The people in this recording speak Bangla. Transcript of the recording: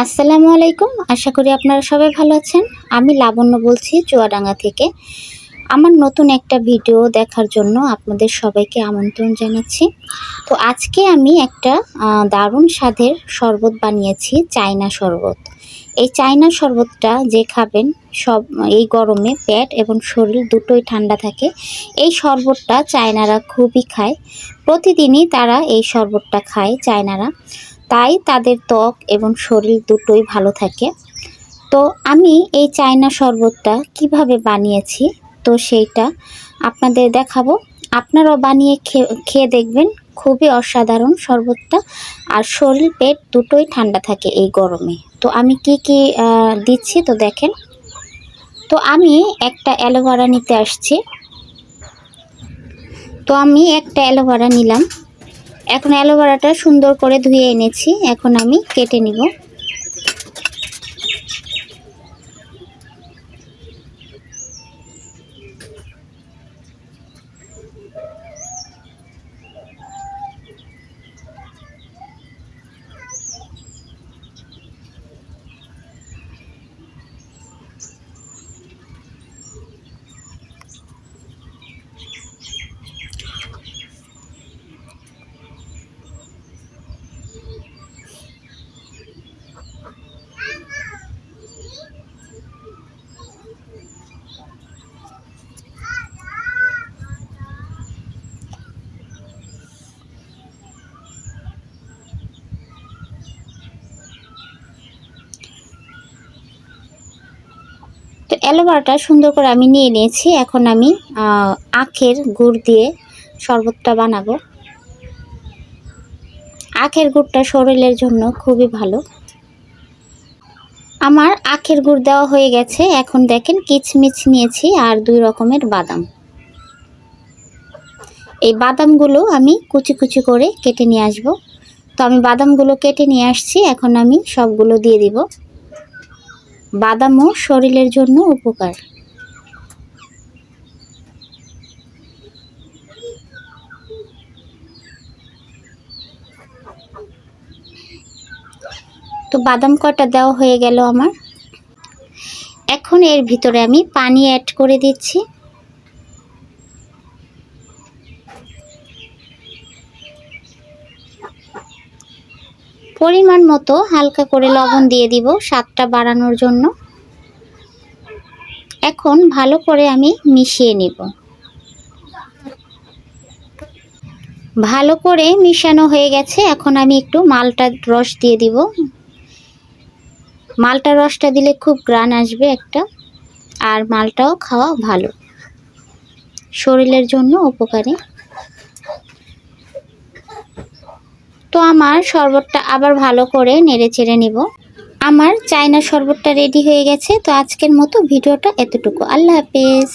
আসসালামু আলাইকুম। আশা করি আপনারা সবাই ভালো আছেন। আমি লাবণ্য বলছি চুয়াডাঙ্গা থেকে। আমার নতুন একটা ভিডিও দেখার জন্য আপনাদের সবাইকে আমন্ত্রণ জানাচ্ছি। তো আজকে আমি একটা দারুণ স্বাদের শরবত বানিয়েছি, চায়না শরবত। এই চায়না শরবতটা যে খাবেন, সব, এই গরমে পেট এবং শরীর দুটোই ঠান্ডা থাকে। এই শরবতটা চায়নারা খুবই খায়। প্রতিদিনই তারা এই শরবতটা খায় চায়নারা। তাই তাদের ত্বক এবং শরীর দুটোই ভালো থাকে। তো আমি এই চায়না শরবতটা কীভাবে বানিয়েছি? তো সেইটা আপনাদের দেখাবো। আপনারাও বানিয়ে খেয়ে দেখবেন। খুবই অসাধারণ শরবতটা। আর শরীর, পেট দুটোই ঠান্ডা থাকে এই গরমে। তো আমি কি কি দিচ্ছি তো দেখেন। তো আমি একটা অ্যালোভেরা নিতে আসছি। তো আমি একটা অ্যালোভেরা নিলাম। এখন অ্যালোভেরাটা সুন্দর করে ধুয়ে এনেছি। এখন আমি কেটে নিব। তো অ্যালোভেরাটা সুন্দর করে আমি নিয়ে নিয়েছি। এখন আমি আখের গুড় দিয়ে শরবতটা বানাবো। আখের গুড়টা শরীরের জন্য খুবই ভালো। আমার আখের গুড় দেওয়া হয়ে গেছে। এখন দেখেন কিচমিচ নিয়েছি আর দুই রকমের বাদাম। এই বাদামগুলো আমি কুচি কুচি করে কেটে নিয়ে আসব। তো আমি বাদামগুলো কেটে নিয়ে আসছি। এখন আমি সবগুলো দিয়ে দিব। বাদামও শরীরের জন্য উপকার। তো বাদাম কটা দেওয়া হয়ে গেল আমার। এখন এর ভিতরে আমি পানি অ্যাড করে দিচ্ছি। পরিমাণ মতো হালকা করে লবণ দিয়ে দিব স্বাদটা বাড়ানোর জন্য। এখন ভালো করে আমি মিশিয়ে নিব। ভালো করে মিশানো হয়ে গেছে, এখন আমি একটু মালটার রস দিয়ে দিব। মালটার রসটা দিলে খুব গ্রান আসবে একটা, আর মালটাও খাওয়া ভালো। শরীরের জন্য উপকারী। তো আমার শরবতটা আবার ভালো করে নেড়ে চেড়ে নিব। আমার চায়না শরবতটা রেডি হয়ে গেছে, তো আজকের মতো ভিডিওটা এতটুকু। আল্লাহ হাফেজ।